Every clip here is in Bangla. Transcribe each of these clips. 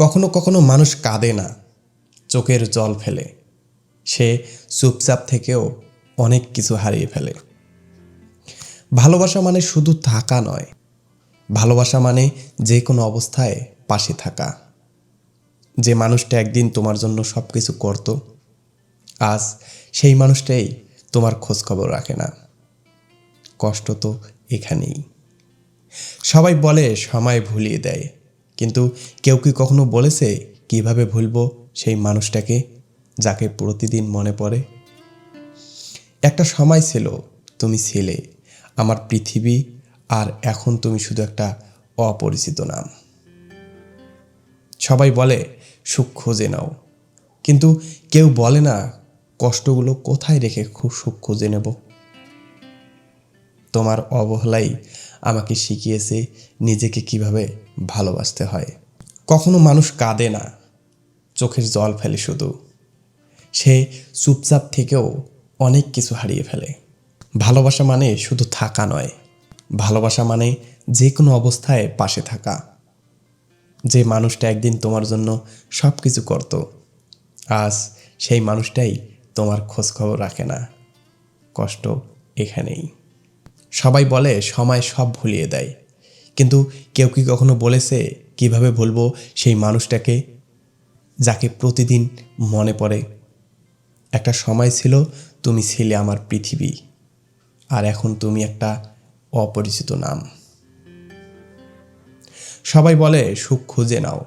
কখনো কখনো মানুষ কাঁদে না, চোখের জল ফেলে। সে চুপচাপ থেকেও অনেক কিছু হারিয়ে ফেলে। ভালোবাসা মানে শুধু থাকা নয়, ভালোবাসা মানে যে কোনো অবস্থায় পাশে থাকা। যে মানুষটা একদিন তোমার জন্য সব কিছু করতো, আজ সেই মানুষটাই তোমার খোঁজখবর রাখে না। কষ্ট তো এখানেই। সবাই বলে, সময় ভুলিয়ে দেয়। কিন্তু কেউ কি কখনো বলেছে কীভাবে ভুলবো সেই মানুষটাকে যাকে প্রতিদিন মনে পড়ে? একটা সময় ছিল তুমি ছিলে, আমার পৃথিবী আর এখন তুমি শুধু একটা অপরিচিত নাম। সবাই বলে, সুখ খুঁজে নাও। কিন্তু কেউ বলে না, কষ্টগুলো কোথায় রেখে খুব সুখ খুঁজে নেব? তোমার অবহেলাই আমাকে শিখিয়েছে নিজেকে কীভাবে ভালোবাসতে হয়। কখনো মানুষ কাঁদে না, চোখের জল ফেলে শুধু। সে চুপচাপ থেকেও অনেক কিছু হারিয়ে ফেলে। ভালোবাসা মানে শুধু থাকা নয়, ভালোবাসা মানে যে কোনো অবস্থায় পাশে থাকা। যে মানুষটা একদিন তোমার জন্য সব কিছু করতো, আজ সেই মানুষটাই তোমার খোঁজখবর রাখে না। কষ্ট এখানেই। সবাই বলে, সময় সব ভুলিয়ে দেয়। কিন্তু কেউ কি কখনো বলেছে, কীভাবে ভুলবো সেই মানুষটাকে যাকে প্রতিদিন মনে পড়ে? একটা সময় ছিল তুমি ছিলে আমার পৃথিবী, আর এখন তুমি একটা অপরিচিত নাম। সবাই বলে, সুখ খুঁজে নাও।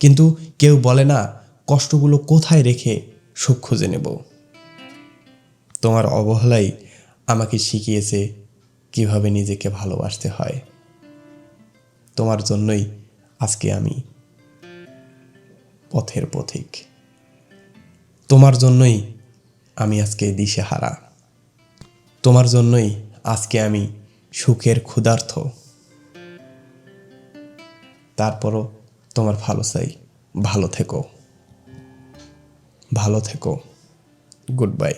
কিন্তু কেউ বলে না, কষ্টগুলো কোথায় রেখে সুখ খুঁজে নেব? তোমার অবহেলাই আমাকে শিখিয়েছে কীভাবে নিজেকে ভালোবাসতে হয়। তোমার জন্যই আজকে আমি পথের পথিক। তোমার জন্যই আমি আজকে দিশেহারা। তোমার জন্যই আজকে আমি সুখের ক্ষুধার্থ তারপরও তোমার ভালো চাই। ভালো থেকো। ভালো থেকো। Good bye.